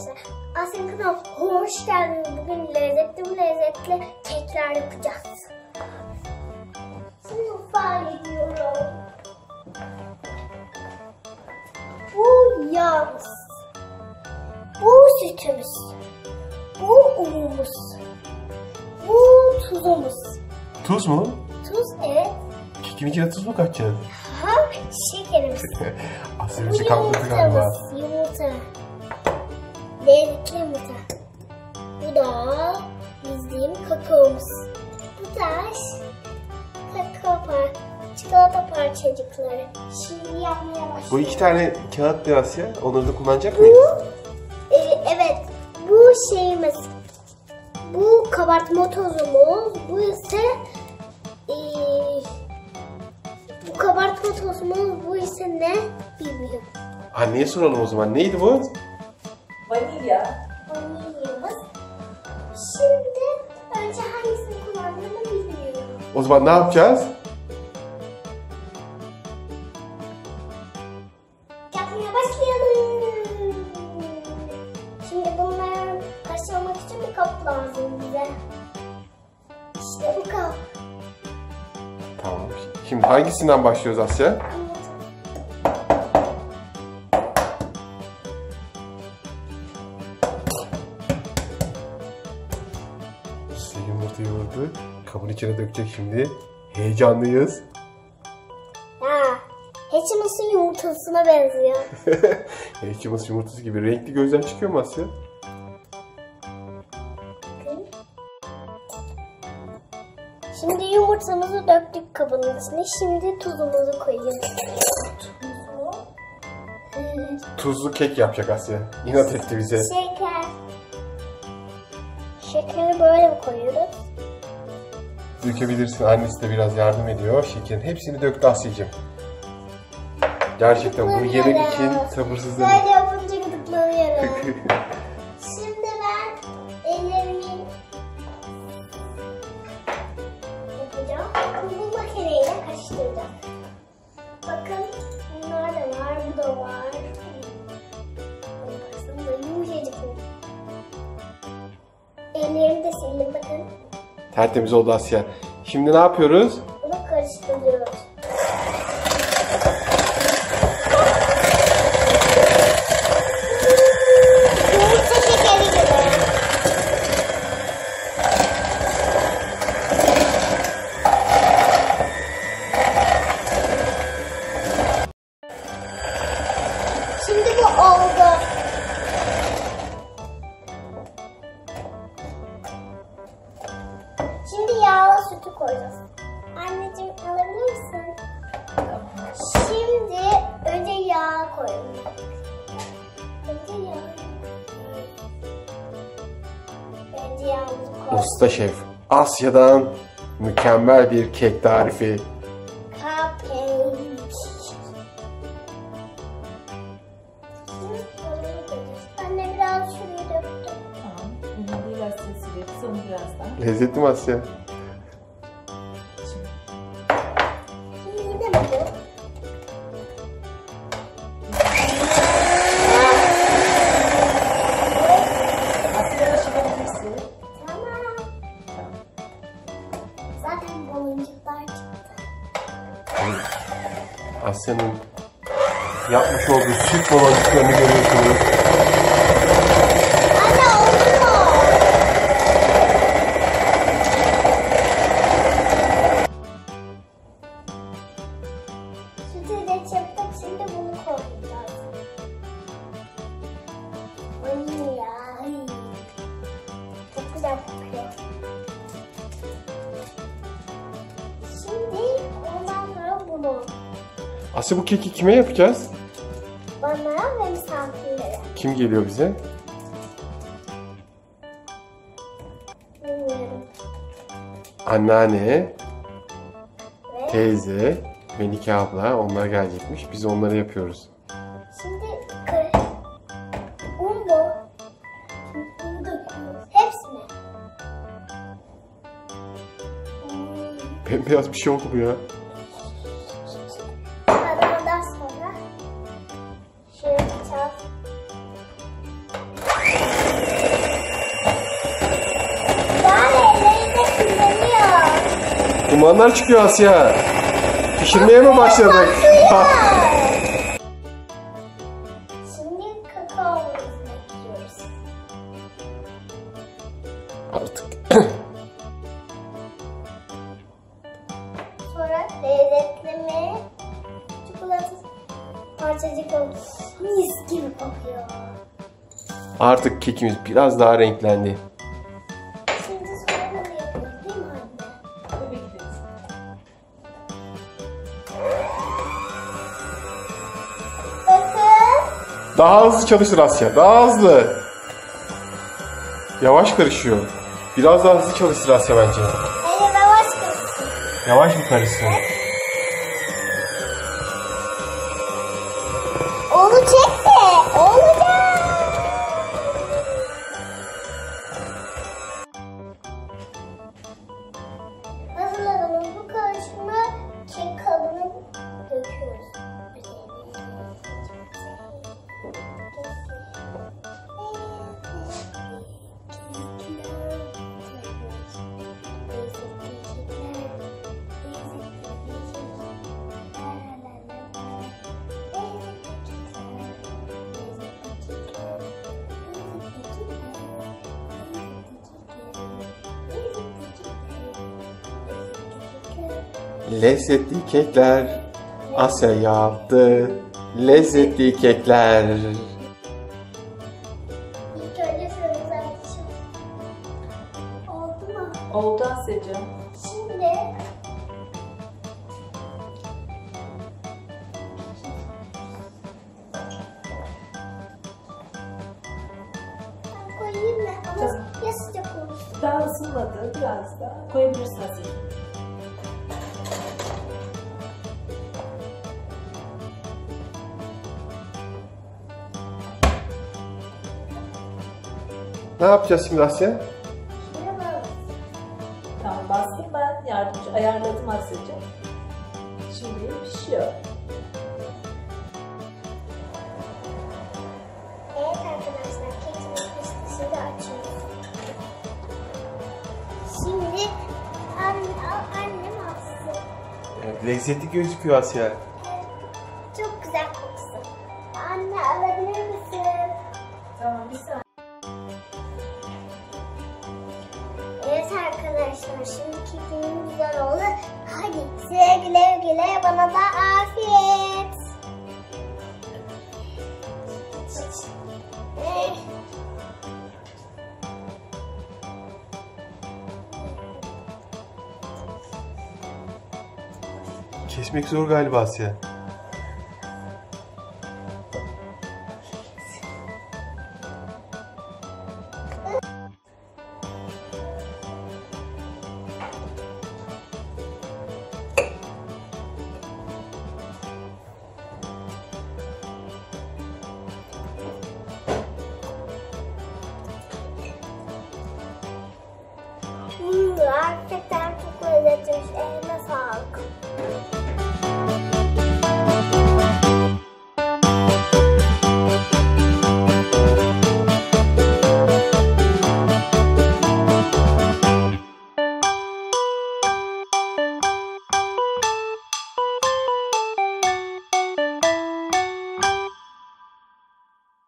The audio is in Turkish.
arkadaşlar. Asya'nın kanalına hoş geldiniz. Bugün lezzetli lezzetli kekler yapacağız. Şimdi mutfağa gidiyorum. Bu yağımız. Bu sütümüz. Bu unumuz. Bu tuzumuz. Tuz mu? Tuz evet. Kekin içine tuz mu katacağız? Ha şekerimiz. Asya Bu bizi kandırdı galiba. yumurtamız. Yumurta. Lezzetli yumurta. Bu da bizim kakaomuz. Bu da kakao par çikolata parçacıkları. Şimdi yapmaya başlayalım. Bu iki tane kağıt ne Asya? Onları da kullanacak mıyız? Bu, e, evet, bu şeyimiz. Bu kabartma tozumuz. Bu ise e, bu kabartma tozumuz. Bu ise ne? Bilmiyorum. Anneye soralım o zaman. Neydi bu? Vanilya. Vanilyamız. Şimdi önce hangisini kullandığımı bilmiyorum. O zaman ne yapacağız? Yapmaya başlayalım. Şimdi bunları karıştırmak için bir kap lazım bize. İşte bu kap. Tamam. Şimdi hangisinden başlıyoruz Asya? İçine dökecek şimdi. Heyecanlıyız. Ha, Hatchims'ın yumurtasına benziyor. Heyecanımız yumurtası gibi. Renkli gözler çıkıyor mu Asya? Şimdi yumurtamızı döktük kabın içine. Şimdi tuzumuzu koyuyoruz. Tuzlu kek yapacak Asya. İnat etti bize. Şeker. Şekeri böyle mi koyuyoruz? Dökebilirsin. Annesi de biraz yardım ediyor. Şekerin hepsini döktü Asya'cığım. Gerçekten bunu yemek için sabırsızlanıyorum. Böyle yapınca gıdıklanıyorum. Tertemiz oldu Asya. Şimdi ne yapıyoruz? Sütü koyacağız. Anneciğim alabilir misin? Şimdi önce yağ koyalım. Önce yağ. Önce yağımızı koyalım. Usta şef Asya'dan mükemmel bir kek tarifi. Cupcake. Anne biraz şuraya döktüm. Tamam. Biraz birazdan. Lezzetli mi Asya? Asya'nın yapmış olduğu süt baloncuklarını görüyorsunuz. Asya bu keki kime yapacağız? bana ve misafirlere. Kim geliyor bize? Bilmiyorum. Anneanne, Ve teyze, Melike abla onlar gelecekmiş. Biz onları yapıyoruz. Şimdi kır. Un bu. Unu döküyoruz. Hepsini. Hmm, Bembeyaz bir şey oldu bu ya. Dumanlar çıkıyor Asya. Pişirmeye mi başladık? Şimdi. Artık. Sonra lezzetli mi? Çikolata parçacık oldu. Mis gibi kokuyor. Artık kekimiz biraz daha renklendi. Daha hızlı çalıştır Asya. Daha hızlı. Yavaş karışıyor. Biraz daha hızlı çalıştır Asya bence. Hayır yavaş kızsın. Yavaş mı karışsın? Olacak be. Lezzetli kekler. Asya yaptı. Lezzetli kekler. İlk önce açın. Oldu mu? Oldu Asya'cığım. Şimdi ben koyayım mı? Ama ya sıcak olur. Daha ısınmadı. Biraz daha koyabilirsin Asya'cığım. Ne yapacağız şimdi Asya? Tamam bastım ben. Yardımcı ayarladım Asya'cığım. Şimdi pişiyor. Evet arkadaşlar kekimiz pişti. Şimdi açıyoruz. Şimdi anne, annem alsın. Evet, lezzetli gözüküyor Asya. Size güle güle bana da afiyet. Kesmek zor galiba Asya. Hmm, gerçekten çok lezzetli.